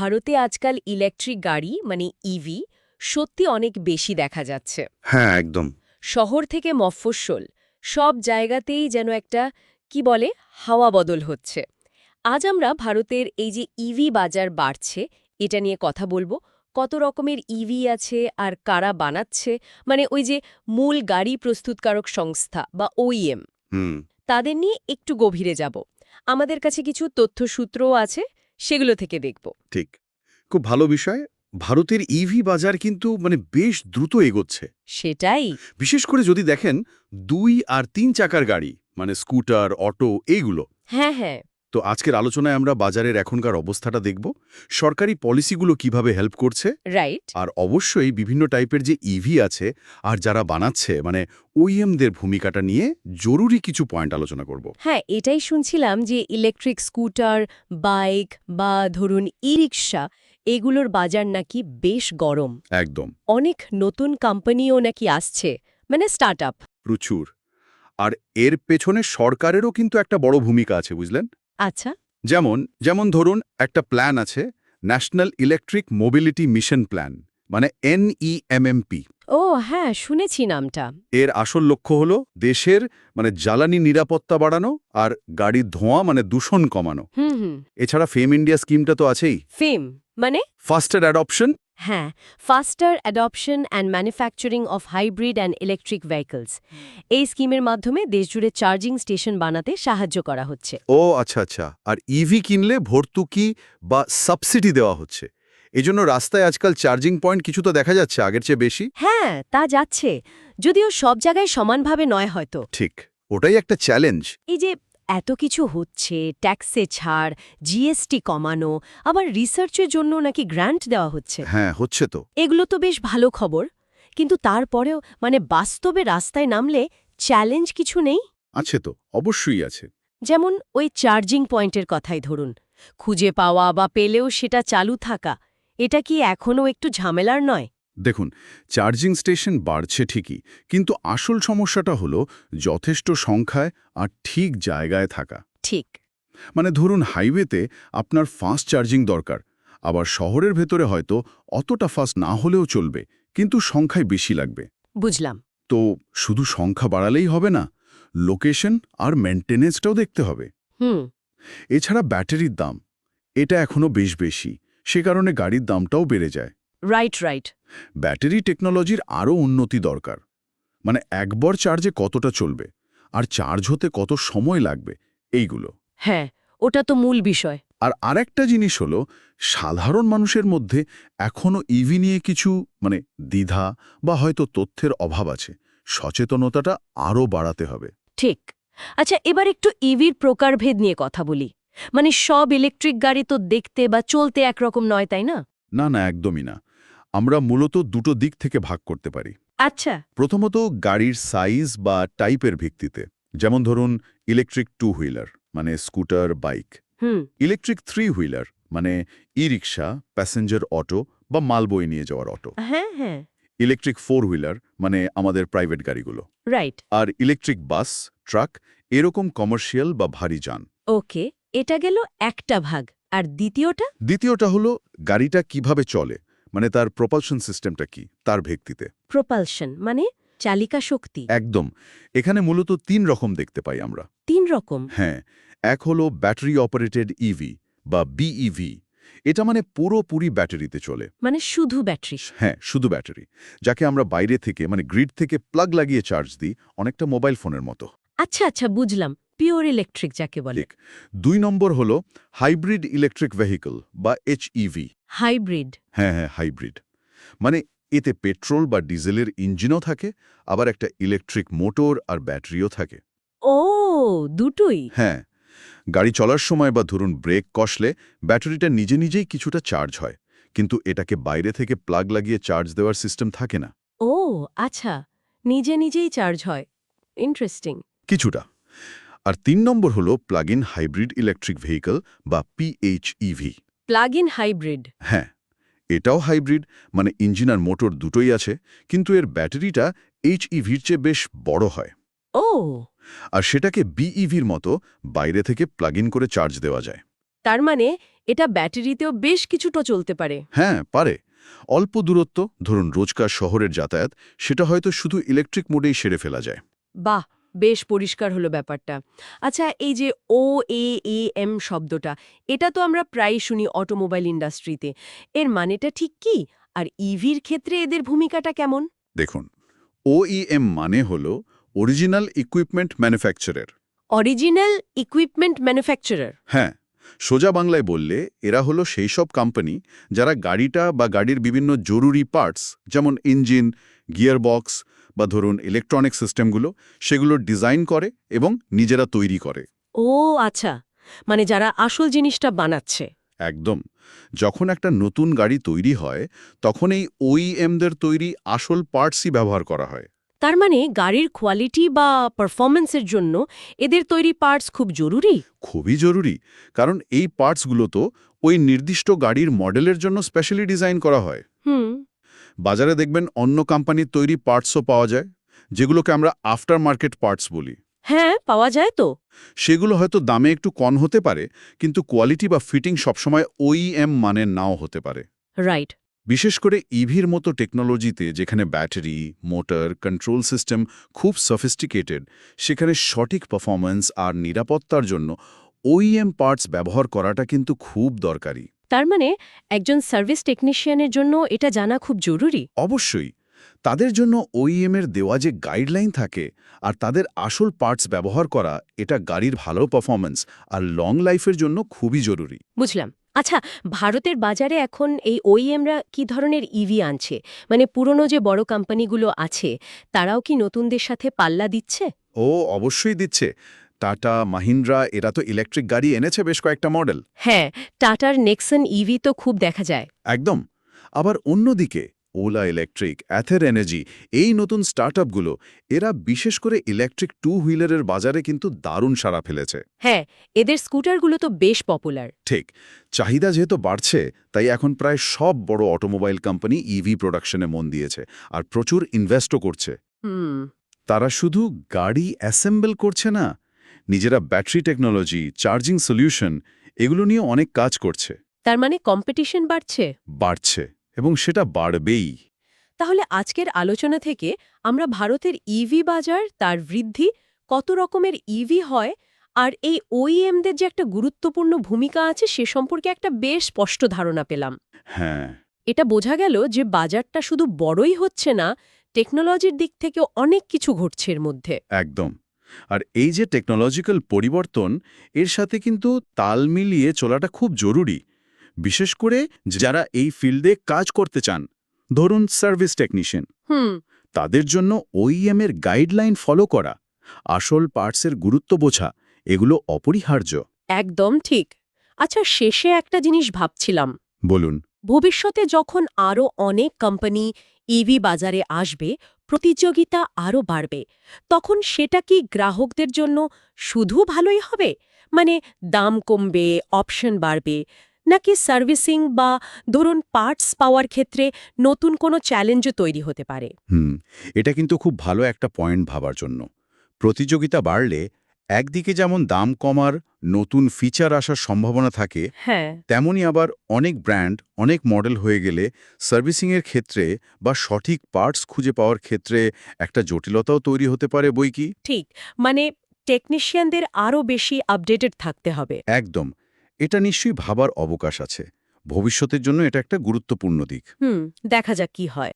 ভারতে আজকাল ইলেকট্রিক গাড়ি মানে ইভি সত্যি অনেক বেশি দেখা যাচ্ছে। হ্যাঁ একদম। শহর থেকে মফস্বল সব জায়গাতেই যেন একটা কি বলে হাওয়া বদল হচ্ছে। আজ আমরা ভারতের এই যে ইভি বাজার বাড়ছে এটা নিয়ে কথা বলব। কত রকমের ইভি আছে আর কারা বানাচ্ছে মানে ওই যে মূল গাড়ি প্রস্তুতকারক সংস্থা বা ওইএম হুম। তাদের নিয়ে একটু গভীরে যাব। আমাদের কাছে কিছু তথ্যসূত্রও আছে সেগুলো থেকে দেখব। ঠিক। খুব ভালো বিষয়। ভারতের ইভি বাজার কিন্তু মানে বেশ দ্রুত এগোচ্ছে। সেটাই। বিশেষ করে যদি দেখেন দুই আর তিন চাকার গাড়ি মানে স্কুটার অটো এইগুলো হ্যাঁ হ্যাঁ। তো আজকের আলোচনায় আমরা বাজারের এখনকার অবস্থাটা দেখব সরকারি পলিসিগুলো কীভাবে হেল্প করছে রাইট আর অবশ্যই বিভিন্ন টাইপের যে ইভি আছে আর যারা বানাচ্ছে মানে ওইএমদের ভূমিকাটা নিয়ে জরুরি কিছু পয়েন্ট আলোচনা করব। হ্যাঁ এটাই শুনছিলাম যে ইলেকট্রিক স্কুটার বাইক বা ধরুন ই রিক্সা এগুলোর বাজার নাকি বেশ গরম। একদম। অনেক নতুন কোম্পানিও নাকি আসছে মানে স্টার্ট আপ প্রচুর। আর এর পেছনে সরকারেরও কিন্তু একটা বড় ভূমিকা আছে বুঝলেন? আচ্ছা। যেমন যেমন ধরুন একটা প্ল্যান আছে national electric mobility mission plan মানে এনইএমএমপি। ও হ্যাঁ শুনেছি নামটা। এর আসল লক্ষ্য হলো দেশের মানে জ্বালানি নিরাপত্তা বাড়ানো আর গাড়ির ধোঁয়া মানে দূষণ কমানো। এছাড়া ফেম ইন্ডিয়া স্কিমটা তো আছেই। ফেম মানে? ফাস্টার অ্যাডপশন হ্যাঁ faster adoption and manufacturing of hybrid and electric vehicles এই স্কিমের মাধ্যমে দেশজুড়ে চার্জিং স্টেশন বানাতে সাহায্য করা হচ্ছে। ও আচ্ছা আচ্ছা। আর ইভি কিনলে ভর্তুকি বা সাবসিডি দেওয়া হচ্ছে। এজন্য রাস্তায় আজকাল চার্জিং পয়েন্ট কিছু তো দেখা যাচ্ছে আগের চেয়ে বেশি। হ্যাঁ তা যাচ্ছে। যদিও সব জায়গায় সমানভাবে নয় হয়তো। ঠিক। ওটাই একটা চ্যালেঞ্জ এই যে এত কিছু হচ্ছে ট্যাক্সে ছাড় জিএসটি কমানো আবার রিসার্চের জন্য নাকি গ্র্যান্ট দেওয়া হচ্ছে। হ্যাঁ হচ্ছে তো। এগুলো তো বেশ ভালো খবর কিন্তু তারপরেও মানে বাস্তবে রাস্তায় নামলে চ্যালেঞ্জ কিছু নেই? আছে তো অবশ্যই আছে। যেমন ওই চার্জিং পয়েন্টের কথাই ধরুন খুঁজে পাওয়া বা পেলেও সেটা চালু থাকা এটা কি এখনও একটু ঝামেলার নয়? দেখুন চার্জিং স্টেশন বাড়ছে ঠিকই কিন্তু আসল সমস্যাটা হলো যথেষ্ট সংখ্যায় আর ঠিক জায়গায় থাকা। ঠিক। মানে ধরুন হাইওয়েতে আপনার ফাস্ট চার্জিং দরকার আবার শহরের ভেতরে হয়তো অতটা ফাস্ট না হলেও চলবে কিন্তু সংখ্যায় বেশি লাগবে। বুঝলাম। তো শুধু সংখ্যা বাড়ালেই হবে না লোকেশন আর মেনটেনেন্সটাও দেখতে হবে। হুম। এছাড়া ব্যাটারির দাম এটা এখনও বেশ বেশি সে কারণে গাড়ির দামটাও বেড়ে যায়। রাইট রাইট ব্যাটারি টেকনোলজির আরও উন্নতি দরকার। মানে একবার চার্জে কতটা চলবে আর চার্জ হতে কত সময় লাগবে এইগুলো। হ্যাঁ ওটা তো মূল বিষয়। আর আরেকটা জিনিস হলো সাধারণ মানুষের মধ্যে এখনও ইভি নিয়ে কিছু মানে দ্বিধা বা হয়তো তথ্যের অভাব আছে। সচেতনতাটা আরও বাড়াতে হবে। ঠিক। আচ্ছা এবার একটু ইভির প্রকারভেদ নিয়ে কথা বলি। মানে সব ইলেকট্রিক গাড়ি তো দেখতে বা চলতে একরকম নয় তাই না? না না একদমই না। আমরা মূলত দুটো দিক থেকে ভাগ করতে পারি। আচ্ছা। প্রথমত গাড়ির সাইজ বা টাইপের ভিত্তিতে যেমন ধরুন ইলেকট্রিক টু হুইলার মানে scooter bike. Electric three wheeler মানে ই রিক্সা প্যাসেঞ্জার অটো বা মাল বয়ে নিয়ে যাওয়ার অটো। হ্যাঁ হ্যাঁ। ইলেকট্রিক ফোর হুইলার মানে আমাদের প্রাইভেট গাড়িগুলো। রাইট। আর ইলেকট্রিক বাস ট্রাক এরকম কমার্শিয়াল বা ভারী যান। ওকে এটা গেল একটা ভাগ। আর দ্বিতীয়টা? দ্বিতীয়টা হলো গাড়িটা কীভাবে চলে মানে তার প্রপালশন সিস্টেমটা কি? তার ভিত্তিতে প্রপালশন মানে চালিকা শক্তি। একদম। এখানে মূলত তিন রকম দেখতে পাই আমরা। তিন রকম? হ্যাঁ এক হলো ব্যাটারি অপারেটেড ইভি বা বিইভি এটা মানে পুরোপুরি ব্যাটারিতে চলে। মানে শুধু ব্যাটারি। হ্যাঁ শুধু ব্যাটারি। যাকে আমরা বাইরে থেকে মানে গ্রিড থেকে প্লাগ লাগিয়ে চার্জ দিই অনেকটা মোবাইল ফোনের মতো। আচ্ছা আচ্ছা বুঝলাম। পিওর ইলেকট্রিক যাকে বলে। দুই নম্বর হলো হাইব্রিড ইলেকট্রিক ভেহিকল বা এইচইভি হাইব্রিড। হ্যাঁ হ্যাঁ হাইব্রিড। মানে এতে পেট্রোল বা ডিজেলের ইঞ্জিনও থাকে আবার একটা ইলেকট্রিক মোটর আর ব্যাটারিও থাকে। ও দুটোই? হ্যাঁ গাড়ি চলার সময় বা ধরুন ব্রেক কষলে ব্যাটারিটা নিজে নিজেই কিছুটা চার্জ হয় কিন্তু এটাকে বাইরে থেকে প্লাগ লাগিয়ে চার্জ দেওয়ার সিস্টেম থাকে না। ও আচ্ছা নিজে নিজেই চার্জ হয়। ইন্টারেস্টিং। কিছুটা। আর তিন নম্বর হলো plug in hybrid electric vehicle বা পিএইচইভি প্লাগ ইন হাইব্রিড হ্যাঁ এটাও হাইব্রিড মানে ইঞ্জিন আর মোটর দুটোই আছে কিন্তু এর ব্যাটারিটা এইচইভির চেয়ে বেশ বড় হয়। ও। আর সেটাকে বিইভির মতো বাইরে থেকে প্লাগ ইন করে চার্জ দেওয়া যায়। তার মানে এটা ব্যাটারিতেও বেশ কিছুটা চলতে পারে। হ্যাঁ পারে। অল্প দূরত্ব ধরুন রোজকার শহরের যাতায়াত সেটা হয়তো শুধু ইলেকট্রিক মোডেই সেরে ফেলা যায়। বাহ! বেশ পরিষ্কার হলো ব্যাপারটা। আচ্ছা এই যে ও এ এম শব্দটা এটা তো আমরা প্রায় শুনি অটোমোবাইল ইন্ডাস্ট্রিতে। এর মানেটা ঠিক কি? আর ইভির ক্ষেত্রে এদের ভূমিকাটা কেমন? দেখুন ওইএম মানে হল original equipment ম্যানুফ্যাকচারের। Original equipment manufacturer? হ্যাঁ সোজা বাংলায় বললে এরা হলো সেই সব কোম্পানি যারা গাড়িটা বা গাড়ির বিভিন্ন জরুরি পার্টস যেমন ইঞ্জিন গিয়ারবক্স বা ধরুন ইলেকট্রনিক সিস্টেমগুলো সেগুলো ডিজাইন করে এবং নিজেরা তৈরি করে। ও আচ্ছা। মানে যারা আসল জিনিসটা বানাচ্ছে। একদম। যখন একটা নতুন গাড়ি তৈরি হয় তখন এই ওইএমদের তৈরি আসল পার্টসই ব্যবহার করা হয়। তার মানে গাড়ির কোয়ালিটি বা পারফরম্যান্সের জন্য এদের তৈরি পার্টস খুব জরুরি? খুবই জরুরি। কারণ এই পার্টসগুলো তো ওই নির্দিষ্ট গাড়ির মডেলের জন্য স্পেশালি ডিজাইন করা হয়। হুম। বাজারে দেখবেন অন্য কোম্পানির তৈরি পার্টসও পাওয়া যায় যেগুলোকে আমরা আফটার মার্কেট পার্টস বলি। হ্যাঁ পাওয়া যায় তো। সেগুলো হয়তো দামে একটু কম হতে পারে কিন্তু কোয়ালিটি বা ফিটিং সবসময় ওইএম মানের নাও হতে পারে। রাইট বিশেষ করে ইভির মতো টেকনোলজিতে যেখানে ব্যাটারি মোটর কন্ট্রোল সিস্টেম খুব সফিস্টিকেটেড সেখানে সঠিক পারফরম্যান্স আর নিরাপত্তার জন্য ওইএম পার্টস ব্যবহার করাটা কিন্তু খুব দরকারি। তার মানে একজন সার্ভিস টেকনিশিয়ানের জন্য এটা জানা খুব জরুরি? অবশ্যই। তাদের জন্য OEM এর দেওয়া যে গাইডলাইন থাকে আর তাদের আসল পার্টস ব্যবহার করা এটা গাড়ির ভালো পারফরম্যান্স আর লং লাইফের জন্য খুবই জরুরি। বুঝলাম। আচ্ছা ভারতের বাজারে এখন এই ওইএমরা কি ধরনের ইভি আনছে? মানে পুরনো যে বড় কোম্পানিগুলো আছে তারাও কি নতুনদের সাথে পাল্লা দিচ্ছে? ও অবশ্যই দিচ্ছে। টাটা মাহিন্দ্রা এরা তো ইলেকট্রিক গাড়ি এনেছে বেশ কয়েকটা মডেল হ্যাঁ টাটার নেক্সন ইভি তো খুব দেখা যায়। একদম। আবার অন্যদিকে ওলা ইলেকট্রিক অ্যাথের এনার্জি এই নতুন স্টার্টআপগুলো এরা বিশেষ করে ইলেকট্রিক টু হুইলারের বাজারে কিন্তু দারুণ সাড়া ফেলেছে। হ্যাঁ এদের স্কুটারগুলো তো বেশ পপুলার ঠিক চাহিদা যেহেতু বাড়ছে তাই এখন প্রায় সব বড় অটোমোবাইল কোম্পানি ইভি প্রোডাকশনে মন দিয়েছে আর প্রচুর ইনভেস্টও করছে। হুম। তারা শুধু গাড়ি অ্যাসেম্বল করছে না নিজেরা ব্যাটারি টেকনোলজি চার্জিং সলিউশন এগুলো নিয়ে অনেক কাজ করছে। তার মানে কম্পিটিশন বাড়ছে? বাড়ছে এবং সেটা বাড়বেই। তাহলে আজকের আলোচনা থেকে আমরা ভারতের ইভি বাজার তার বৃদ্ধি কত রকমের ইভি হয় আর এই ওইএমদের যে একটা গুরুত্বপূর্ণ ভূমিকা আছে সে সম্পর্কে একটা বেশ স্পষ্ট ধারণা পেলাম। হ্যাঁ। এটা বোঝা গেল যে বাজারটা শুধু বড়ই হচ্ছে না টেকনোলজির দিক থেকেও অনেক কিছু ঘটছে এর মধ্যে। একদম। আর এই যে টেকনোলজিক্যাল পরিবর্তন এর সাথে কিন্তু তাল মিলিয়ে চলাটা খুব জরুরি। বিশেষ করে যারা এই ফিল্ডে কাজ করতে চান ধরুন সার্ভিস টেকনিশিয়ান হুম। তাদের জন্য ওইএম এর গাইডলাইন ফলো করা আসল পার্টসের গুরুত্ব বোঝা এগুলো অপরিহার্য। একদম ঠিক। আচ্ছা শেষে একটা জিনিস ভাবছিলাম। বলুন। ভবিষ্যতে যখন আরও অনেক কোম্পানি ইভি বাজারে আসবে প্রতিযোগিতা আরও বাড়বে, তখন সেটা কি গ্রাহকদের জন্য শুধু ভালোই হবে? মানে দাম কমবে অপশন বাড়বে, নাকি সার্ভিসিং বা ধরুন পার্টস পাওয়ার ক্ষেত্রে নতুন কোনো চ্যালেঞ্জও তৈরি হতে পারে? হুম, এটা কিন্তু খুব ভালো একটা পয়েন্ট ভাবার জন্য। প্রতিযোগিতা বাড়লে একদিকে যেমন দাম কমার নতুন ফিচার আসার সম্ভাবনা থাকে হ্যাঁ। তেমনি আবার অনেক ব্র্যান্ড অনেক মডেল হয়ে গেলে সার্ভিসিংয়ের ক্ষেত্রে বা সঠিক পার্টস খুঁজে পাওয়ার ক্ষেত্রে একটা জটিলতাও তৈরি হতে পারে বই কি? ঠিক। মানে টেকনিশিয়ানদের আরও বেশি আপডেটেড থাকতে হবে। একদম। এটা নিশ্চয়ই ভাবার অবকাশ আছে। ভবিষ্যতের জন্য এটা একটা গুরুত্বপূর্ণ দিক। হুম দেখা যাক কি হয়।